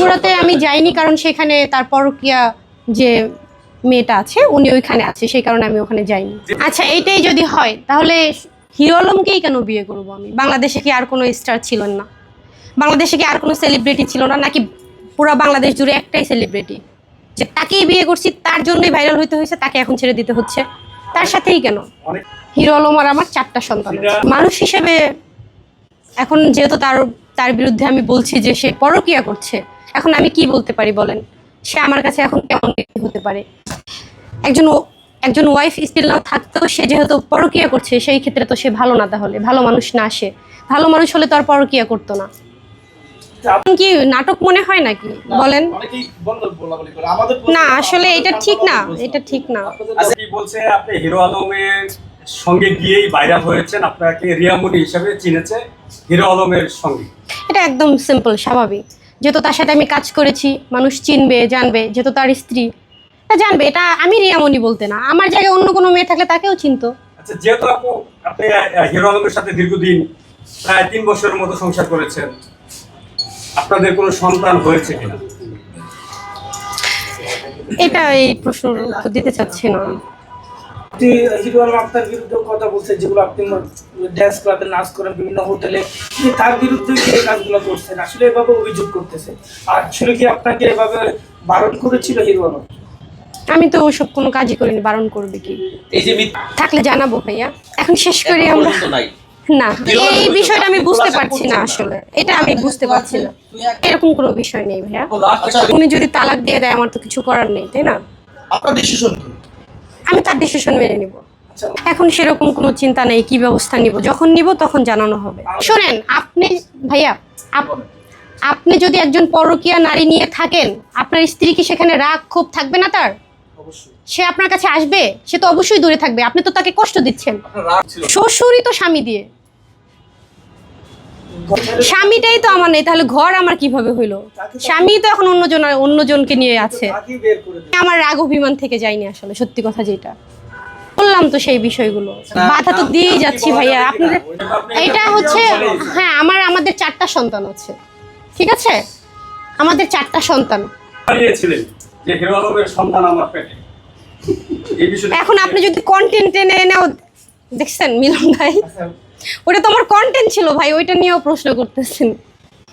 আড়মুড়াতে আমি যাইনি কারণ সেখানে তার পরকিয়া যে মেয়েটা আছে উনি ওইখানে আছে সেই কারণে আমি ওখানে যাইনি। আচ্ছা এইটাই যদি হয় তাহলে হিরো আলমকেই কেন বিয়ে করব আমি? বাংলাদেশে কি আর কোনো স্টার ছিল না? বাংলাদেশে কি আর কোনো সেলিব্রিটি ছিল না? নাকি পুরো বাংলাদেশ জুড়ে একটাই সেলিব্রিটি যে তাকেই বিয়ে করছি তার জন্যই ভাইরাল হইতে হয়েছে তাকে এখন ছেড়ে দিতে হচ্ছে। তার সাথেই কেন? হিরো আলম আর আমার চারটা সন্তান মানুষ হিসেবে এখন যেহেতু তার তার বিরুদ্ধে আমি বলছি যে সে পরকিয়া করছে। এখন আমি কি বলতে পারি বলেন? সে আমার কাছে এখন কেমন হতে পারে? একজন একজন ওয়াইফ স্টিল না থাকতেও সে যেহেতু পরকিয়া করছে সেই ক্ষেত্রে তো সে ভালো না তাহলে। ভালো মানুষ না সে। ভালো মানুষ হলে তো আর পরকিয়া করতো না। কি নাটক মনে হয় নাকি? বলেন। না আসলে এটা ঠিক না এটা ঠিক না। বলছে আপনি হিরো আলমের সঙ্গে গিয়েই ভাইরাল হয়েছেন। আপনাকে রিয়ামণি হিসেবে চিনেছে হিরো আলমের সঙ্গে। এটা একদম সিম্পল স্বাভাবিক। যেহেতু তার সাথে আমি কাজ করেছি মানুষ চিনবে জানবে যেহেতু তার স্ত্রী। তা জানবে এটা আমি রিয়ামণি বলতে না। আমার জায়গায় অন্য কোনো মেয়ে থাকলে তাকেও চিনতো। আচ্ছা যেহেতু আপু আপনি হিরো আলমের সাথে দীর্ঘদিন প্রায় তিন বছরের মতো সংসার করেছেন আপনাদের কোনো সন্তান হয়েছে কিনা? এটা এই প্রশ্ন উত্তর দিতে চাচ্ছি না। আপনি আপনার বিরুদ্ধে কথা বলছেন যেগুলো আপনি ড্যান্স ক্লাবে নাচ করেন বিভিন্ন হোটেলে তার বিরুদ্ধে এই কাজগুলো করছেন আসলে এভাবে অভিযোগ করতেছে। আর আসলে কি আপনাকে এভাবে বারণ করেছিল হিরো আলম? আমি তো ওসব কোনো কাজই করিনি বারণ করবে কি? এই যে থাকলে জানাব ভাইয়া। এখন শেষ করি আমরা। না এই বিষয়টা আমি বুঝতে পারছি না আসলে। এটা আমি বুঝতে পারছি না। এরকম কোনো বিষয় নেই ভাইয়া। আচ্ছা। উনি যদি তালাক দিয়ে দেয় আমার তো কিছু করার নেই তাই না? আপনার ডিসিশন কি? আমি তার ডিসিশন মেনে নিব। এখন সেরকম কোনো চিন্তা নেই কি ব্যবস্থা নিব? যখন নিব তখন জানানো হবে। শোনেন আপনি ভাইয়া আপ- আপনি যদি একজন পরকীয়া নারী নিয়ে থাকেন আপনার স্ত্রী কি সেখানে রাগ ক্ষোভ থাকবে না তার? সে আপনার কাছে আসবে? সে তো অবশ্যই দূরে থাকবে। আপনি তো তাকে কষ্ট দিচ্ছেন। শ্বশুরই তো স্বামী দিয়ে। স্বামীটাই তো আমার নেই তাহলে ঘর আমার কীভাবে হইল? স্বামী তো এখন অন্যজন অন্যজনকে নিয়ে আছে। আমার রাগ অভিমান থেকে যায়নি আসলে সত্যি কথা যেটা। বললাম তো সেই বিষয়গুলো। বাধা তো দিয়েই যাচ্ছি ভাইয়া আপনাদের এটা হচ্ছে হ্যাঁ আমার আমাদের চারটা সন্তান আছে। ঠিক আছে? আমাদের চারটা সন্তান। হারিয়েছিলেন যে হিরো আলমের সন্তান আমার পেটে। এই বিষয়টা এখন আপনি যদি কন্টেন্ট টেনে এনেও দেখছেন মিলন ভাই? আচ্ছা। ওটা তো আমার কন্টেন্ট ছিল ভাই ওইটা নিয়েও প্রশ্ন করতেছেন।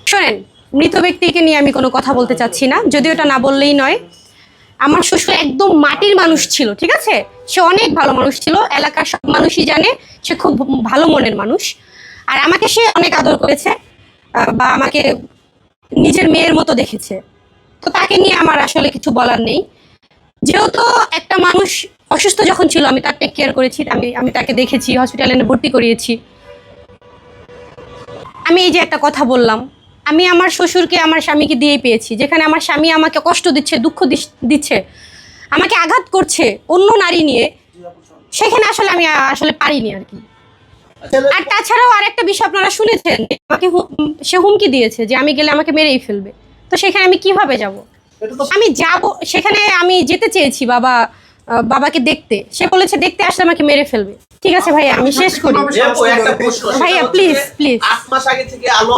শোনেন মৃত ব্যক্তিকে নিয়ে আমি কোনো কথা বলতে চাচ্ছি না যদি ওটা না বললেই নয়। আমার শ্বশুর একদম মাটির মানুষ ছিল ঠিক আছে? সে অনেক ভালো মানুষ ছিল এলাকার সব মানুষই জানে সে খুব ভালো মনের মানুষ। আর আমাকে সে অনেক আদর করেছে বা আমাকে নিজের মেয়ের মতো দেখেছে। তো তাকে নিয়ে আমার আসলে কিছু বলার নেই। যেহেতু একটা মানুষ অসুস্থ যখন ছিল আমি তার টেক কেয়ার করেছি আমি আমি তাকে দেখেছি হসপিটালে ভর্তি করিয়েছি। আমি এই যে একটা কথা বললাম আমি আমার শ্বশুরকে আমার স্বামীকে দিয়েই পেয়েছি যেখানে আমার স্বামী আমাকে কষ্ট দিচ্ছে দুঃখ দিচ্ছে আমাকে আঘাত করছে অন্য নারী নিয়ে সেখানে আসলে আমি আসলে পারিনি আর কি। আর তাছাড়াও আরেকটা বিষয় আপনারা শুনেছেন আমাকে সে হুমকি দিয়েছে যে আমি গেলে আমাকে মেরেই ফেলবে। তো সেখানে আমি কীভাবে যাব? আমি যাব সেখানে আমি যেতে চেয়েছি বাবা বাবাকে দেখতে। সে বলেছে দেখতে আসলে আমাকে মেরে ফেলবে। ঠিক আছে ভাইয়া আমি শেষ করি। ভাইয়া, প্লিজ প্লিজ আট মাস আগে থেকে আলো